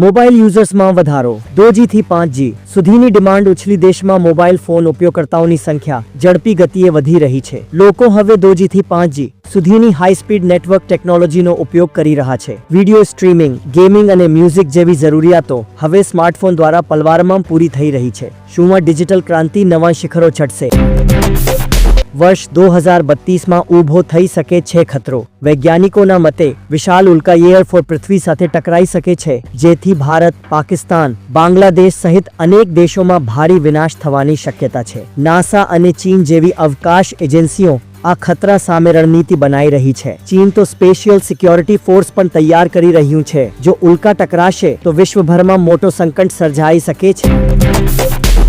Mobile યુઝર્સમાં વધારો. દોજી થી પાંચ જી. સુધીની ડિમાન્ડ ઉછલી દેશમાં મોબાઈલ ફોન ઉપયોગકર્તાઓની સંખ્યા ઝડપી ગતિએ વધી રહી છે. લોકો હવે દોજી થી પાંચ જી સુધીની હાઈ સ્પીડ નેટવર્ક ટેકનોલોજીનો ઉપયોગ કરી રહ્યા છે. વીડિયો સ્ટ્રીમિંગ ગેમિંગ અને મ્યુઝિક જેવી જરૂરિયાતો હવે સ્માર્ટફોન દ્વારા પલવારમાં પૂરી થઈ રહી છે. શું આ ડિજિટલ ક્રાંતિ નવા શિખરો ચડશે વર્ષ દો હજાર બત્તીસમાં ઊભો થઈ શકે છે ખતરો. વૈજ્ઞાનિકોના મતે, વિશાલ ઉલ્કા ફોર પૃથ્વી સાથે ટકરાઈ શકે છે, જેથી ભારત, પાકિસ્તાન, બાંગ્લાદેશ સહિત અનેક દેશોમાં ભારે વિનાશ થવાની શક્યતા છે. નાસા અને ચીન જેવી અવકાશ એજન્સીઓ આ ખતરા સામે રણનીતિ બનાવી રહી છે. ચીન તો સ્પેશિયલ સિક્યોરિટી ફોર્સ પણ તૈયાર કરી રહ્યું છે. જો ઉલ્કા ટકરાશે, તો વિશ્વભરમાં મોટો સંકટ સર્જાઈ શકે છે.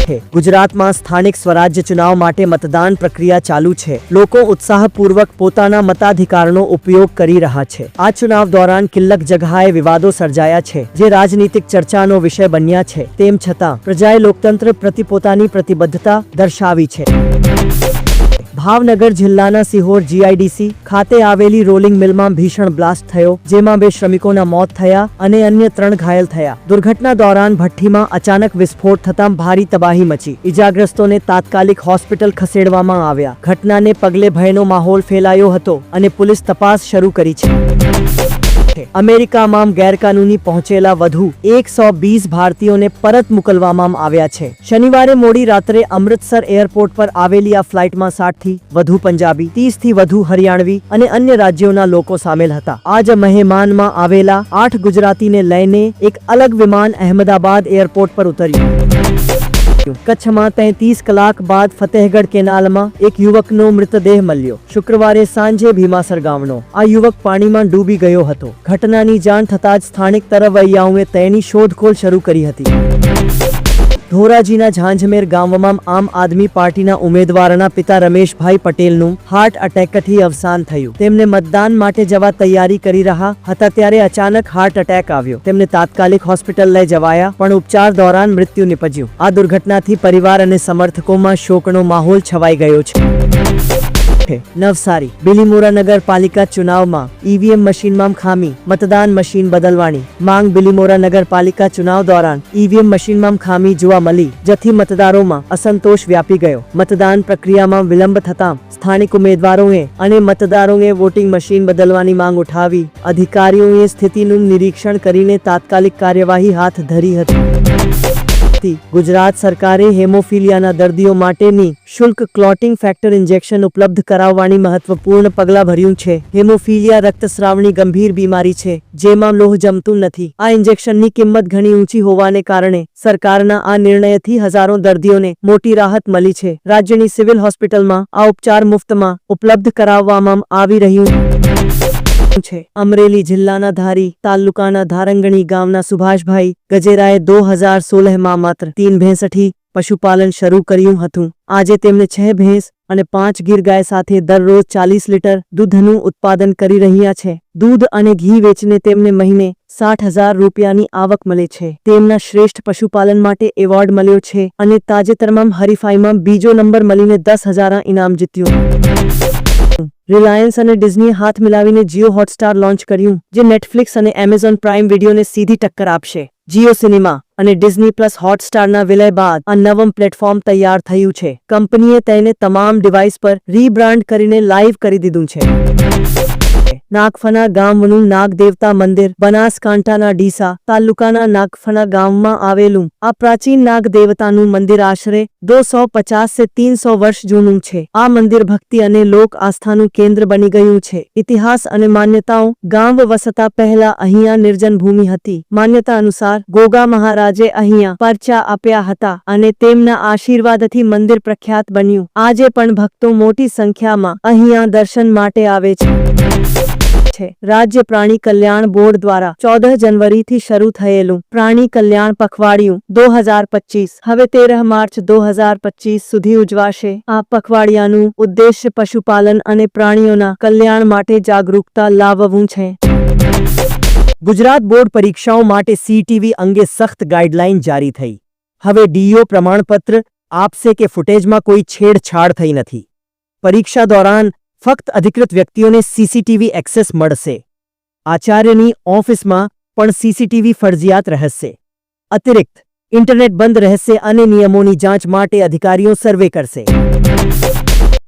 છે ગુજરાતમાં સ્થાનિક સ્વરાજ્ય ચુનાવ માટે મતદાન પ્રક્રિયા ચાલુ છે. લોકો ઉત્સાહપૂર્વક પોતાના મતાધિકારનો ઉપયોગ કરી રહ્યા છે. આ ચુનાવ દોરાન કિલ્લક જગહાએ વિવાદો સર્જાયા છે, જે રાજનીતિક ચર્ચાનો વિષય બન્યા છે. તેમ છતાં, પ્રજાએ લોકતંત્ર પ્રતિ પોતાની પ્રતિબદ્ધતા દર્શાવી છે. ભાવનગર જિલ્લાના સિહોર જીઆઈડીસી ખાતે આવેલી રોલિંગ મિલમાં ભીષણ બ્લાસ્ટ થયો, જેમાં બે શ્રમિકોના મોત થયા અને અન્ય ત્રણ ઘાયલ થયા. દુર્ઘટના દોરાન ભઠ્ઠીમાં અચાનક વિસ્ફોટ થતાં ભારી તબાહી મચી. ઇજાગ્રસ્તોને તાત્કાલિક હોસ્પિટલ ખસેડવામાં આવ્યા. ઘટનાને પગલે ભયનો માહોલ ફેલાયો હતો અને પોલીસ તપાસ શરૂ કરી છે. અમેરિકામાં ગેરકાનૂની પહોંચેલા વધુ એકસો બીસ ભારતીયોને પરત મોકલવામાં આવ્યા છે. શનિવારે મોડી રાત્રે અમૃતસર એરપોર્ટ પર આવેલી આ ફ્લાઇટમાં સાઠથી વધુ પંજાબી, ત્રીસથી વધુ હરિયાણવી અને અન્ય રાજ્યોના લોકો સામેલ હતા. આજ મહેમાનમાં આવેલા આઠ ગુજરાતીને લઈને એક અલગ વિમાન અહેમદાબાદ એરપોર્ટ પર ઉતર્યું. કચ્છમાં તેત્રીસ કલાક બાદ ફતેહગઢ કેનાલમાં એક યુવકનો મૃતદેહ મળ્યો. શુક્રવારે સાંજે ભીમાસર ગામનો. આ યુવક પાણીમાં ડૂબી ગયો હતો. ઘટનાની જાણ થતાં જ સ્થાનિક તરવૈયાઓએ તેની શોધખોળ શરૂ કરી હતી. ધોરાજીના ઝાંઝમેર ગામમાં આમ આદમી પાર્ટીના ઉમેદવારના પિતા રમેશભાઈ પટેલનું હાર્ટ એટેકથી અવસાન થયું. તેમને મતદાન માટે જવા તૈયારી કરી રહ્યા હતા ત્યારે અચાનક હાર્ટ એટેક આવ્યો. તેમને તાત્કાલિક હોસ્પિટલ લઈ જવાયા, પણ ઉપચાર દોરાન મૃત્યુ નિપજ્યું. આ દુર્ઘટનાથી પરિવાર અને સમર્થકોમાં શોકનો માહોલ છવાઈ ગયો છે. નવસારી, બિલીમોરા નગરપાલિકા ચુનાવમાં ઈવીએમ મશીનમાં ખામી, મતદાન મશીન બદલવાની માંગ બિલીમોરા નગરપાલિકા ચુનાવ દોરાન ઈવીએમ મશીનમાં ખામી જોવા મળી, જેથી મતદારોમાં અસંતોષ વ્યાપી ગયો. મતદાન પ્રક્રિયામાં વિલંબ થતાં સ્થાનિક ઉમેદવારોએ અને મતદારોએ વોટિંગ મશીન બદલવાની માંગ ઉઠાવી, અધિકારીઓએ સ્થિતિનું નિરીક્ષણ કરીને તાત્કાલિક કાર્યવાહી હાથ ધરી હતી. હતી. ગુજરાત સરકારે હેમોફિલિયાના દર્દીઓ માટેની શુલ્ક ક્લોટિંગ ફેક્ટર ઇન્જેક્શન ઉપલબ્ધ કરાવવાની મહત્વપૂર્ણ પગલાં ભર્યું છે. હેમોફિલિયા રક્તસ્રાવની ગંભીર બીમારી છે, જેમાં લોહ જમતું નથી. આ ઇન્જેક્શનની કિંમત ઘણી ઊંચી હોવાને કારણે સરકારના આ નિર્ણયથી હજારો દર્દીઓને મોટી રાહત મળી છે. રાજ્યની સિવિલ હોસ્પિટલમાં આ ઉપચાર મુફ્તમાં ઉપલબ્ધ કરાવવામાં આવી રહ્યું છે. અમરેલી જિલ્લાના ધારી તાલુકાના ધારંગણી ગામના સુભાષભાઈ ગજેરાએ દો હજાર સોલહમાં માત્ર તીન ભેંસઠી પશુપાલન શરૂ કર્યું હતું. આજે તેમણે છ ભેંસ અને પાંચ ગીર ગાય સાથે દરરોજ ચાલીસ લીટર દૂધનું ઉત્પાદન કરી રહ્યા છે. દૂધ અને ઘી વેચીને તેમને મહિને સાઠ હજાર રૂપિયાની આવક મળે છે. તેમના શ્રેષ્ઠ પશુપાલન માટે એવોર્ડ મળ્યો છે અને તાજેતરમાં હરીફાઈમાં બીજો નંબર મળીને દસ હજાર ઇનામ જીત્યું. રિલાયન્સ અને ડિઝની હાથ મિલાવીને જીઓ હોટસ્ટાર લોન્ચ કર્યું, જે નેટફ્લિક્સ અને એમેઝોન પ્રાઇમ વિડીયોને સીધી ટક્કર આપશે. જીઓ સિનેમા અને ડિઝની પ્લસ હોટસ્ટારના વિલય બાદ આ નવમ પ્લેટફોર્મ તૈયાર થયું છે. કંપનીએ તેને તમામ ડિવાઇસ પર રીબ્રાન્ડ કરીને લાઈવ કરી દીધું છે. નાગફના ગામનું નાગદેવતા મંદિર, બનાસકાંઠાના ડીસા તાલુકાના નાગફના ગામમાં આવેલું. આ પ્રાચીન નાગદેવતાનું મંદિર આશરે દોસો પચાસથી તીનસો વર્ષ જૂનું છે. આ મંદિર ભક્તિ અને લોક આસ્થાનું કેન્દ્ર બની ગયું છે. ઇતિહાસ અને માન્યતાઓ ગામ વસતા પહેલા અહીંયા નિર્જન ભૂમિ હતી. માન્યતા અનુસાર ગોગા મહારાજે અહીંયા પરચા આપ્યા હતા અને તેમના આશીર્વાદથી મંદિર પ્રખ્યાત બન્યું. આજે પણ ભક્તો મોટી સંખ્યામાં અહીંયા દર્શન માટે આવે છે. છે. રાજ્ય પ્રાણી કલ્યાણ બોર્ડ દ્વારા ચૌદ જનવરીથી શરૂ થયેલું પ્રાણી કલ્યાણ પખવાડિયું દો હવે તેર માર્ચ દો સુધી ઉજવાશે. આ પખવાડિયાનું ઉદ્દેશ્ય પશુપાલન અને પ્રાણીઓના કલ્યાણ માટે જાગરૂકતા લાવવું છે. ગુજરાત બોર્ડ પરીક્ષાઓ માટે સીટીવી અંગે સખ્ત ગાઈડલાઈન જારી થઈ. હવે ડીઓ પ્રમાણપત્ર આપશે કે ફૂટેજમાં કોઈ છેડછાડ થઈ નથી. પરીક્ષા દોરાન ફક્ત અધિકૃત વ્યક્તિઓને સીસીટીવી એક્સેસ મળશે. આચાર્યની ઓફિસમાં પણ સીસીટીવી ફરજિયાત રહેશે. અતિરિક્ત, ઇન્ટરનેટ બંધ રહેશે અને નિયમોની જાંચ માટે અધિકારીઓ સર્વે કરશે.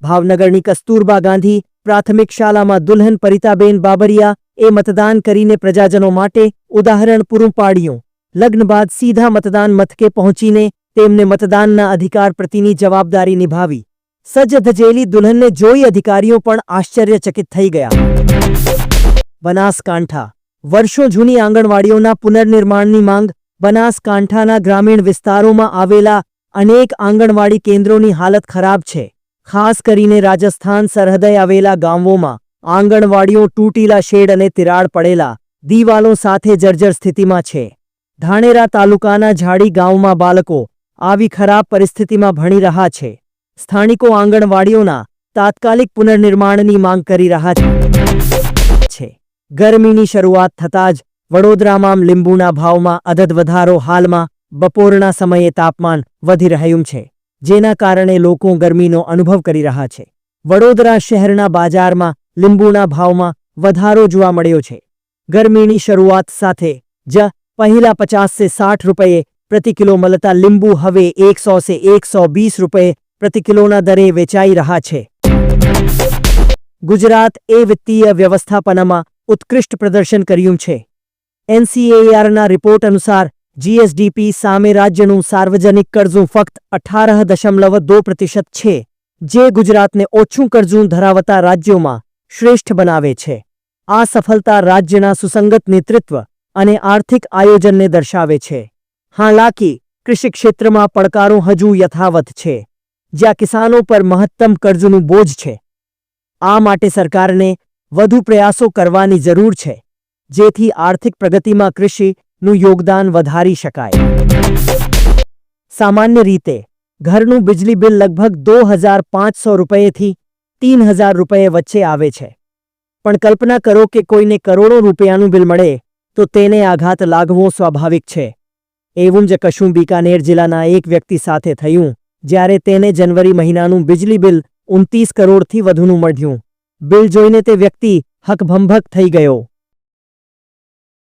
ભાવનગરની કસ્તુરબા ગાંધી પ્રાથમિક શાળામાં દુલ્હન પરિતાબેન બાબરિયા એ મતદાન કરીને પ્રજાજનો માટે ઉદાહરણ પૂરું પાડ્યું. લગ્ન બાદ સીધા મતદાન મથકે પહોંચીને તેમને મતદાનના અધિકાર પ્રતિની જવાબદારી નિભાવી. સજ્જ ધજેલી દુલ્હનને જોઈ અધિકારીઓ પણ આશ્ચર્યચકિત થઈ ગયા. બનાસકાંઠા. વર્ષો જૂની આંગણવાડીઓના પુનર્નિર્માણની માંગ બનાસકાંઠાના ગ્રામીણ વિસ્તારોમાં આવેલા અનેક આંગણવાડી કેન્દ્રોની હાલત ખરાબ છે. ખાસ કરીને રાજસ્થાન સરહદે આવેલા ગામોમાં આંગણવાડીઓ તૂટીલા શેડ અને તિરાડ પડેલા દિવાલો સાથે જર્જર સ્થિતિમાં છે. ધાણેરા તાલુકાના ઝાડી ગામમાં બાળકો આવી ખરાબ પરિસ્થિતિમાં ભણી રહ્યા છે. સ્થાનિકો આંગણવાડીઓના તાત્કાલિક પુનર્નિર્માણની માંગ કરી રહ્યા છે. ગરમીની શરૂઆત થતાં જ વડોદરામાં લીંબુના ભાવમાં અધદ વધારો હાલમાં બપોરના સમયે તાપમાન વધી રહ્યું છે, જેના કારણે લોકો ગરમીનો અનુભવ કરી રહ્યા છે. વડોદરા શહેરના બાજારમાં લીંબુના ભાવમાં વધારો જોવા મળ્યો છે. ગરમીની શરૂઆત સાથે જ પહેલા પચાસ સે સાઠ રૂપિયે પ્રતિ કિલો મળતા લીંબુ હવે એકસો સે એકસો બીસ રૂપિયે પ્રતિ કિલોના દરે વેચાઈ રહ્યા છે. ગુજરાત એ વિત્તીય વ્યવસ્થાપનામાં ઉત્કૃષ્ટ પ્રદર્શન કર્યું છે. એનસીએઆરના રિપોર્ટ અનુસાર, જીએસડીપી સામે રાજ્યનું સાર્વજનિક કરજું ફક્ત અઠારહ દશમલવ દો પ્રતિશત છે, જે ગુજરાતને ઓછું કરજું ધરાવતા રાજ્યોમાં શ્રેષ્ઠ બનાવે છે. આ સફળતા રાજ્યના સુસંગત નેતૃત્વ અને આર્થિક આયોજનને દર્શાવે છે. હાલાકી, કૃષિ ક્ષેત્રમાં પડકારો હજુ યથાવત છે. જ્યાં કિસાનો પર મહત્તમ કર્જનું બોજ છે. આ માટે સરકારને વધુ પ્રયાસો કરવાની જરૂર છે, જેથી આર્થિક પ્રગતિમાં કૃષિનું યોગદાન વધારી શકાય. સામાન્ય રીતે, ઘરનું બિજલી બિલ લગભગ દો હજાર પાંચસો રૂપિયેથી તીન હજાર રૂપિયે વચ્ચે આવે છે. પણ કલ્પના કરો કે કોઈને કરોડો રૂપિયાનું બિલ મળે, તો તેને આઘાત લાગવો સ્વાભાવિક છે. એવું જ કશું બીકાનેર જિલ્લાના એક વ્યક્તિ સાથે થયું. જ્યારે તેને જનવરી મહિનાનું બિજલી બિલ ઉનતીસ કરોડથી વધુનું મળ્યું. બિલ જોઈને તે વ્યક્તિ હકભંભક થઈ ગયો.